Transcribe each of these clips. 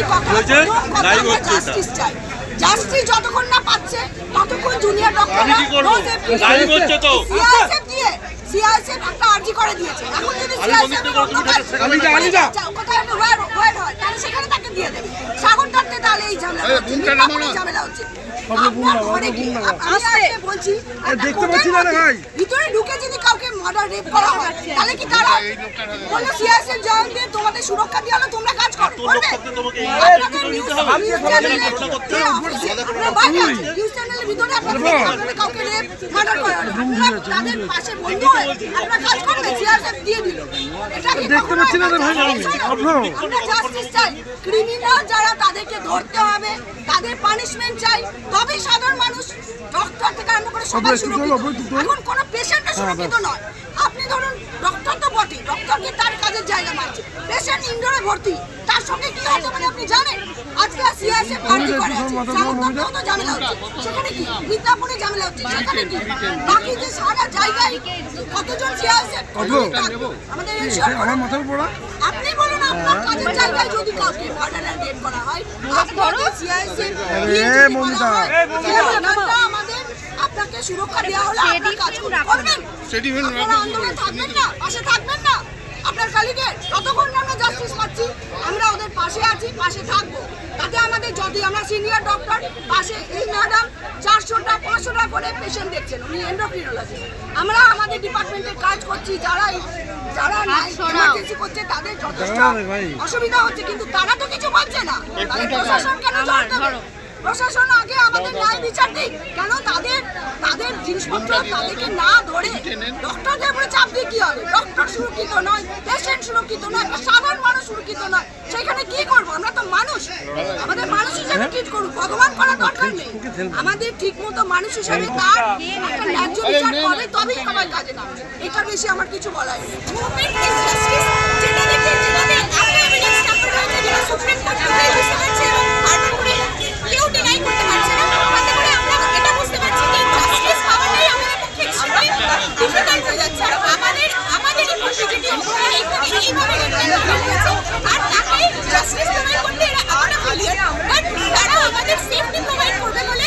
এটা। জাস্টিস চাই। জাস্টিস যতক্ষণ না পাচ্ছে ততক্ষণ জুনিয়র তো। সিআইএসএফ দিয়ে সিআইএসএফ একটা আর্জি করে দিয়েছে। এখন যদি সিআইএসএফ তো, তুমি সেটা সেখানে কোথায় একটা ওয়ার ওয়ার হয় তাহলে সেখানে তাকে দিয়ে দেবে। সাগর থাকতে তাহলে এই ঝামেলা হচ্ছে, বুমটা মিথ্যাপুরে নামানো। ঝামেলা হচ্ছে। আপনার ঘরে কি? আমি বলছি একটা দেখতে কোর্টের পাচ্ছি না রে মধ্যে ভাই। ভিতরে ঢুকে যদি কাউকে? মার্ডার রেপ করা হয়? তাহলে কি তারা বলল সিআইএসএফ জয়েন দিয়ে তোমাদের সুরক্ষা দিয়ে হলো তোমরা কাজ করো করবে? থাকতে তোমাকে এই আপনাদের নিতে নিউজ হবে। নিউজ তোমাকে চ্যানেলে ঘটনা করতে যে হবে। অফিসে আপনারা বাইরে আছেন, নিউজ চ্যানেলের ভিতরে আপনাদের আপনাদের কাউকে রেপ মার্ডার করা হলো তাদের পাশে বন্ধু হয়ে আপনারা কাজ করবে সিআইএসএফ দিয়ে দিল। এটা দেখতে পাচ্ছি না ভাই। আমরা জাস্টিস চাই। ক্রিমিনাল যারা তাদেরকে ধরতে হবে তাদের পানিশমেন্ট চাই। তবেই সাধারণ মানুষ ডক্টর থেকে আরম্ভ করে সবাই সুরক্ষিত। এখন কোনো পেশেন্টটা সুরক্ষিত নয়। আপনি ধরুন ডক্টর তো বটে ডক্টরকে তার কাজের জায়গা মারছে। পেশেন্ট ইনডোরে ভর্তি। তার সঙ্গে কি হতে পারে আপনি জানেন? আজকে সিআইএসএফ পার্টি করে আছে। তো ঝামেলা হচ্ছে। সেখানে কি? মিদনাপুরে ঝামেলা হচ্ছে। সেখানে কি? বাকি যে সারা জায়গায় কতজন সিআইএসএফ কত? আমাদের এই এই, আমার মাথার পড়া আপনি বলুন আপনার কাজের জায়গায় যদি কাউকে মার্ডার করা হয় আপনাকে সিআইসি আরে, মমতা। আমাদের আপনাকে সুরক্ষা দেওয়া হলে আপনার কাজ। করবেন? আপনারা আন্দোলনে থাকবেন না পাশে থাকবেন না। আপনার কালিকে যতক্ষণ আমরা জাস্টিস পাচ্ছি আমরা ওদের পাশে আছি পাশে থাকব। তাতে আমাদের যদি আমরা সিনিয়র ডক্টর পাশে এই ম্যাডাম চারশোটা পাঁচশোটা করে পেশেন্ট দেখছেন উনি এন্ডোক্রিনোলজিস্ট আমরা আমাদের ডিপার্টমেন্টে কাজ করছি যারা যারা ইমার্জেন্সি করছে তাদের যথেষ্ট অসুবিধা হচ্ছে কিন্তু তারা তো কিছু বলছে না। প্রশাসন কেন হবে? প্রশাসন আগে আমাদের ন্যায় বিচার দিক কেন? তাদের তাদের জিনিসপত্র তাদেরকে না ধরে ডক্টরদের উপরে চাপ দিয়ে কি হবে? ডক্টর সুরক্ষিত নয় পেশেন্ট সুরক্ষিত নয় সাধারণ মানুষ সুরক্ষিত নয়। সেখানে কি করব? আমরা তো মানুষ। আমাদের মানুষ হিসেবে ট্রিট করুক ভগবান করার দরকার নেই। আমাদের ঠিক মতো মানুষ হিসেবে তার একটা ন্যায্য বিচার করে তবেই সবাই কাজে নামবে। এটা বেশি আমার কিছু বলার নেই যেটা দেখে যেটাতে আমরা এভিডেন্স স্ট্যাম্পার হয়েছে যেটা সুপ্রিম কোর্ট থেকে বুঝতে পারছে এবং বারবার করে কেউ ডিনাই করতে পারছে না তাতে করে আমরা এটা বুঝতে পারছি যে জাস্টিস পাওয়াটাই আমাদের পক্ষে এক্সট্রিমলি ডিফিকাল্ট হয়ে যাচ্ছে আর আমাদের আমাদের এই প্রসিডিউটি আমরা এখানে এইভাবে রিপ্রেজেন্ট হয়েছে আর তাকে জাস্টিস প্রোভাইড করতে এরা আমরা ক্লিয়ার বাট তারা আমাদের সেফটি প্রোভাইড করবে বলে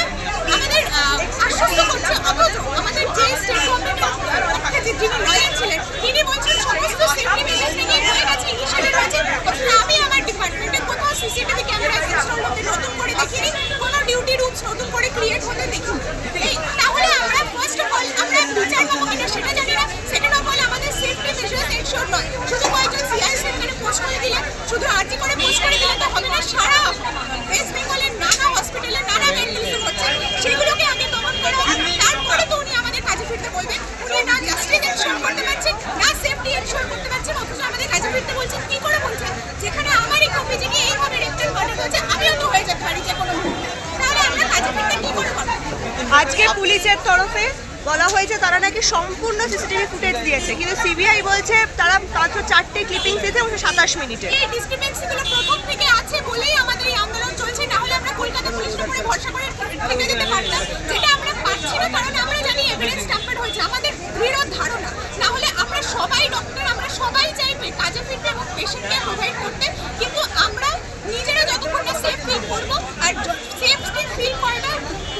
আমাদের আহ, আশ্বস্ত করছে অথচ আমাদের যে স্টেট গভর্নমেন্টের পক্ষে যে যিনি লয়ার ছিলেন তিনি বলছেন সমস্ত সেফটি মেজার্স থেকে হয়ে গেছে ইনিশিয়েটিভ রয়েছে অথচ আমি আমার ডিপার্টমেন্টে কোথাও সিসিটিভি ক্যামেরা ইনস্টল করতে নতুন করে দেখিনি কোনো ডিউটি রুলস নতুন করে ক্রিয়েট হতে দেখিনি এই তাহলে আমরা ফার্স্ট অফ অল আমরা বিচার পাবো কিনা সেটা জানি না সেকেন্ড অফ অল আমাদের সেফটি মেজার্স এনশোর নয় শুধু কয়েকজন সিআইএসএফ এখানে পোস্ট করে দিলে শুধু আরজি করে পোস্ট করে দিলে তো হবে না সারা ওয়েস্ট বেঙ্গলের নানা হসপিটালে নানা ভেন্টিলেশন হচ্ছে সেগুলোকে আগে দমন করা হোক। তারপরে তো উনি আমাদের কাজে ফিরতে বলবেন উনি না জাস্টিস এনশোর করতে পারছেন না সেফটি এনশোর করতে পারছেন অথচ আমাদের কাজে ফিরতে বলছেন কি করে বলছেন যেখানে আমারই কপি যিনি এইভাবে রেপটেন মার্ডার হয়েছে আমিও তো হয়ে যেতে পারি যে কোনো মুহূর্তে তাহলে আমরা কাজে ফিরতে কি করে পারব আজকে পুলিশের তরফে বলা হয়েছে তারা নাকি সম্পূর্ণ সিসিটিভি ফুটেজ দিয়েছে। কিন্তু সিবিআই বলছে তারা মাত্র চারটে ক্লিপিং দিয়েছে এবং সাতাশ মিনিটে। আছে বলেই আমাদের এই আন্দোলন আমরা জানি আমাদের ধারণা। আমরা সবাই আমরা সবাই করতে। কিন্তু আমরা নিজেরা যতক্ষণ সেফ ফিল করব আর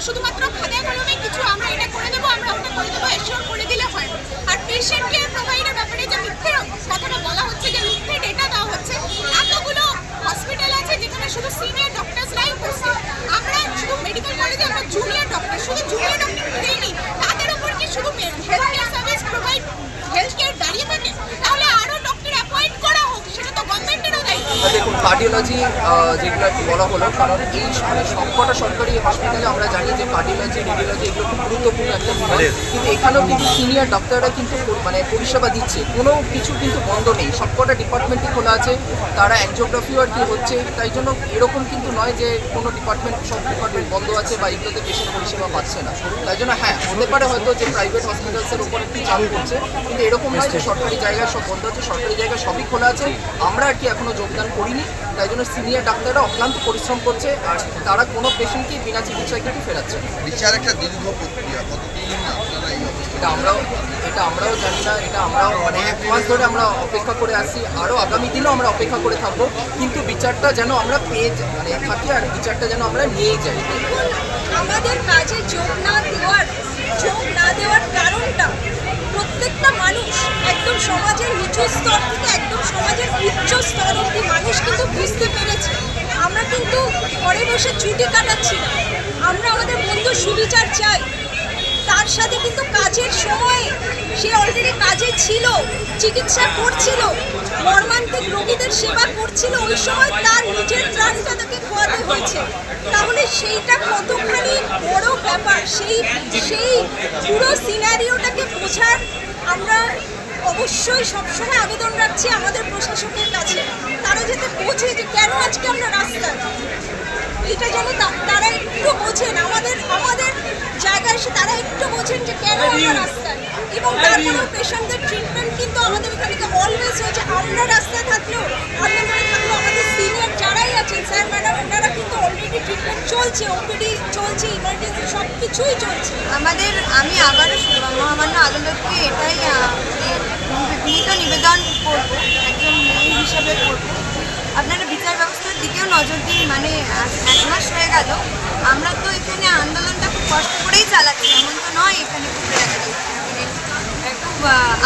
শুধুমাত্র খাতায় কলমে কিছু আমরা এটা করে দেবো, আমরা ওটা করে দেবো এসব করে দিলে হয়। আর পেশেন্টকে প্রোভাইডের ব্যাপারে যে মিথ্যে কথাটা বলা হচ্ছে, যে মিথ্যে ডেটা দেওয়া হচ্ছে, এতগুলো হসপিটাল আছে যেখানে শুধু সিনিয়র ডক্টরসরাই করছে আমরা শুধু মেডিকেল কলেজে আমরা জুনিয়র ডক্টর শুধু জুনিয়র ডক্টর দেইনি তাদের উপর কি শুধু health care service provide health care দাঁড়িয়ে থাকে তাহলে আরও ডক্টর অ্যাপয়েন্ট করা হোক সেটা তো গভর্নমেন্টেরও দায়িত্ব দেখুন কার্ডিওলজি যেগুলো একটু বলা হলো কারণ এই মানে সবকটা সরকারি হসপিটালে আমরা জানি যে কার্ডিওলজি রেডিওলজি এগুলো খুব গুরুত্বপূর্ণ একটা বিভাগ কিন্তু এখানেও কিন্তু সিনিয়র ডাক্তাররা কিন্তু মানে পরিষেবা দিচ্ছে। কোনো কিছু কিন্তু বন্ধ নেই। সবকটা ডিপার্টমেন্টই খোলা আছে। তারা অ্যাঞ্জিওগ্রাফিও আর কি হচ্ছে। তাই জন্য এরকম কিন্তু নয় যে কোনো ডিপার্টমেন্ট সব ডিপার্টমেন্ট বন্ধ আছে বা এগুলোতে পেশেন্ট পরিষেবা পাচ্ছে না। তাই জন্য হ্যাঁ হতে পারে হয়তো যে প্রাইভেট হসপিটালসের উপর একটু চাপ করছে কিন্তু এরকম নয় যে সরকারি জায়গায় সব বন্ধ আছে সরকারি জায়গায় সবই খোলা আছে। আমরা আর কি এখনও যোগদান করিনি। তাই জন্য সিনিয়র ডাক্তাররা অক্লান্ত পরিশ্রম করছে আর তারা কোনো পেশেন্টকে বিনা চিকিৎসায় কিন্তু ফেরাচ্ছে বিচার একটা দীর্ঘ প্রক্রিয়া কতদিন এটা আমরাও এটা আমরাও জানি না এটা আমরাও মানে এক মাস ধরে আমরা অপেক্ষা করে আসছি আরও আগামী দিনও আমরা অপেক্ষা করে থাকব কিন্তু বিচারটা যেন আমরা পেয়ে যা- মানে থাকি আর বিচারটা যেন আমরা নিয়ে যাই। আমাদের কাজে যোগ না দেওয়ার যোগ না দেওয়ার কারণটা প্রত্যেকটা মানুষ একদম সমাজের নিচু স্তর থেকে একদম সমাজের উচ্চ স্তর অব্দি মানুষ কিন্তু বুঝতে পেরেছে। আমরা কিন্তু ঘরে বসে ছুটি কাটাচ্ছি না। আমরা আমাদের বন্ধু সুবিচার চাই। তার সাথে কিন্তু কাজের সময়ে সে অলরেডি কাজে ছিল, চিকিৎসা করছিল, মর্মান্তিক রোগীদের সেবা করছিল, ওই সময় তার নিজের প্রাণটা তাকে খোয়াতে হয়েছে। তাহলে সেইটা কতখানি বড় ব্যাপার? সেই সেই পুরো সিনারিওটাকে বোঝার আমরা অবশ্যই সবসময় আবেদন রাখছি আমাদের প্রশাসকের কাছে। তারা যাতে বোঝে যে কেন আজকে আমরা রাস্তায়। এটা যেন তারা একটু বোঝেন। আমাদের আমাদের জায়গায় এসে তারা একটু বোঝেন যে কেন আমরা রাস্তায়। এবং তারপরেও পেশেন্টদের ট্রিটমেন্ট কিন্তু আমাদের এখানে অলওয়েজ হয়েছে। আমরা রাস্তায় থাকলেও আন্দোলনে থাকলেও আমাদের সিনিয়র যারাই আছেন স্যার ম্যাডাম ওনারা কিন্তু অলরেডি ট্রিটমেন্ট চলছে ওপিডি চলছে ইমার্জেন্সি সব কিছুই চলছে। আমাদের আমি আবারও মহামান্য আদালতকে এটাই আহ, মানে বিনীত নিবেদন করব একজন মেয়ে হিসাবে করব। আপনারা দিকেও নজর দিন মানে এক মাস হয়ে গেল। আমরা তো এখানে আন্দোলনটা খুব কষ্ট করেই চালাচ্ছি এমন তো নয় এখানে খুব মানে খুব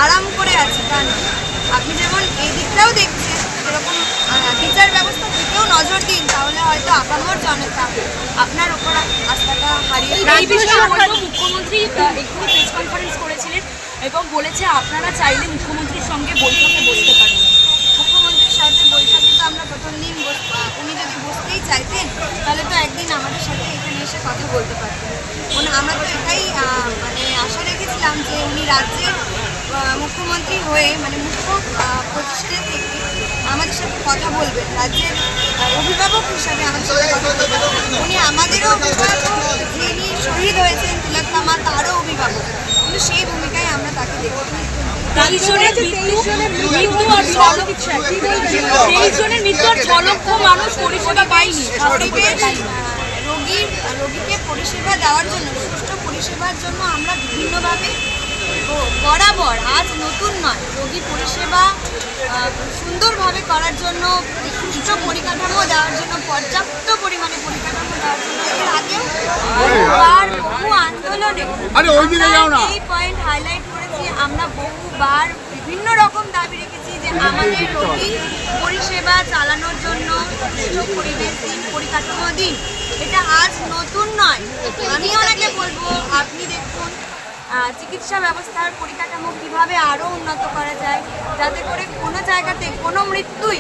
আরাম করে আছি তা নয়। আপনি যেমন এই দিকটাও দেখছেন সেরকম বিচার ব্যবস্থার দিকেও নজর দিন তাহলে হয়তো আপামর জনতা আপনার ওপর আস্থাটা হারিয়ে মুখ্যমন্ত্রী এক্ষুনি প্রেস কনফারেন্স করেছিলেন এবং বলেছে আপনারা চাইলে মুখ্যমন্ত্রীর সঙ্গে বৈঠকে বসতে পারেন মুখ্যমন্ত্রীর সাথে বৈঠকে তো আমরা প্রথম দিন বস- আহ, উনি যদি বসতেই চাইতেন, তাহলে তো একদিন আমাদের সাথে এখানে এসে কথা বলতে পারতেন। আমরা তো এটাই মানে আশা রেখেছিলাম যে উনি রাজ্যের মুখ্যমন্ত্রী হয়ে মানে মুখ্য পজিশনে থেকে আমাদের সাথে কথা বলবেন, রাজ্যের অভিভাবক হিসাবে আমাদের সাথে কথা বলবেন। উনি আমাদেরও অভিভাবক, যিনি শহীদ হয়েছেন তিলকনামা তারও অভিভাবক। কিন্তু সেই ভূমিকায় আমরা তাকে দেখি তেইশ জনের মৃত্যু মৃত্যু আর ছ তেইশ জনের মৃত্যু আর ছ লক্ষ মানুষ পরিষেবা পায়নি রোগীর রোগীকে পরিষেবা দেওয়ার জন্য সুষ্ঠু পরিষেবার জন্য আমরা বিভিন্নভাবে বরাবর আজ নতুন নয় রোগী পরিষেবা সুন্দরভাবে করার জন্য সুষ্ঠু পরিকাঠামো দেওয়ার জন্য পর্যাপ্ত পরিমাণে পরিকাঠামো দেওয়ার জন্য এর আগেও বহু আন্দোলনে এই পয়েন্ট হাইলাইট আমরা বহুবার বিভিন্ন রকম দাবি রেখেছি যে আমাদের রোগী পরিষেবা চালানোর জন্য পরিবেশ দিন পরিকাঠামো দিন। এটা আজ নতুন নয়। আমি ওনাকে বলব আপনি দেখুন চিকিৎসা ব্যবস্থার পরিকাঠামো কীভাবে আরও উন্নত করা যায় যাতে করে কোনো জায়গাতে কোনো মৃত্যুই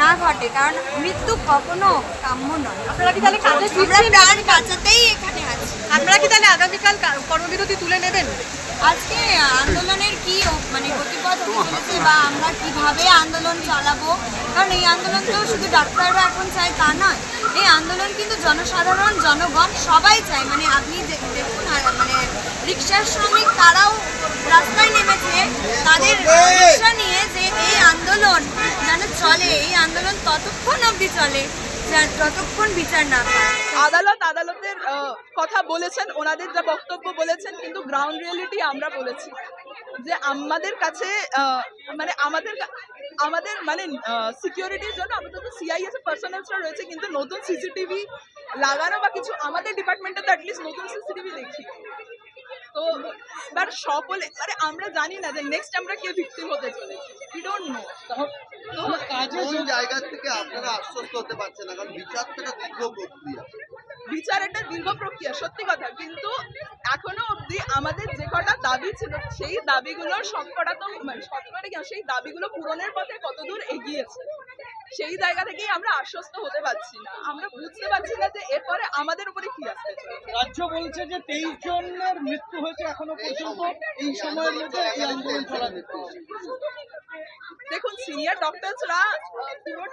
না ঘটে কারণ মৃত্যু কখনো কাম্য নয়। আপনারা কি তাহলে কাজে আমরা প্রাণ বাঁচাতেই এখানে আছি। আপনারা কি তাহলে আগামীকাল কর্মবিরতি তুলে নেবেন? আজকে আন্দোলনের কি মানে গতিপথ চলেছে বা আমরা কীভাবে আন্দোলন চালাবো? কারণ এই আন্দোলন তো শুধু ডাক্তাররা এখন চায় তা নয়। এই আন্দোলন কিন্তু জনসাধারণ, জনগণ সবাই চায়। মানে আপনি দেখুন মানে রিক্সার শ্রমিক তারাও রাস্তায় নেমেছে। তাদের রিক্সা নিয়ে যে এই আন্দোলন যেন চলে, এই আন্দোলন ততক্ষণ অবধি চলে। যা- যতক্ষণ বিচার না আদালত আদালতের কথা বলেছেন, ওনাদের যা বক্তব্য বলেছেন, কিন্তু গ্রাউন্ড রিয়েলিটি আমরা বলেছি। যে আমাদের কাছে মানে আমাদের আমাদের মানে সিকিউরিটির জন্য আপাতত সিআইএস এর পার্সোনালসরা রয়েছে, কিন্তু নতুন সিসিটিভি লাগানো বা কিছু আমাদের ডিপার্টমেন্টে তো অ্যাটলিস্ট নতুন সিসিটিভি দেখি তো বাট সকলে মানে আমরা জানি না যে নেক্সট আমরা কে ভিকটিম হতে চলেছি উই ডোন্ট নো কোন জায়গা থেকে আপনারা আশ্বস্ত হতে পারছেন না কারণ বিচার তো একটা দীর্ঘ প্রক্রিয়া। বিচার একটা দীর্ঘ প্রক্রিয়া সত্যি কথা। কিন্তু এখনও অবধি আমাদের যে কটা দাবি ছিল সেই দাবিগুলোর সবকটা তো মানে সবকটা কি সেই দাবিগুলো পূরণের পথে কতদূর এগিয়েছে? সেই জায়গা থেকেই আমরা আশ্বস্ত হতে পারছি না। আমরা বুঝতে পারছি না যে এরপরে আমাদের উপরে কি আসবে রাজ্য বলছে যে তেইশ জনের মৃত্যু হয়েছে এখনও পর্যন্ত। এই সময়ের মধ্যে এই আন্দোলন চালাতে দেখুন সিনিয়র ডক্টরসরা পুরো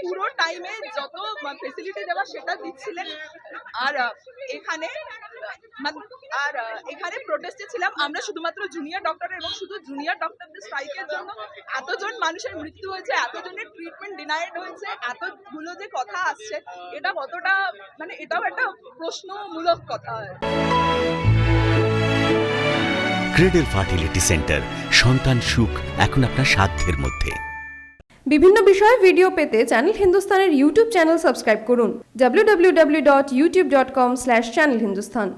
পুরো টাইমে যত ফেসিলিটি দেওয়া সেটা দিচ্ছিলেন। আর এখানে আর এখানে প্রোটেস্টে ছিলাম। আমরা শুধুমাত্র জুনিয়র ডক্টর এবং শুধু জুনিয়র ডক্টরদের স্ট্রাইকের জন্য এতজন মানুষের মৃত্যু হয়েছে এতজনের ট্রিটমেন্ট ডিনাইড হয়েছে এতগুলো যে কথা আসছে এটা কতটা মানে এটাও একটা প্রশ্নমূলক কথা। ক্রেডেল ফার্টিলিটি সেন্টার সন্তান সুখ এখন আপনার সাধ্যের মধ্যে। বিভিন্ন বিষয়ে ভিডিও পেতে চ্যানেল হিন্দুস্তানের ইউটিউব চ্যানেল সাবস্ক্রাইব করুন www.youtube.com/channelhindustan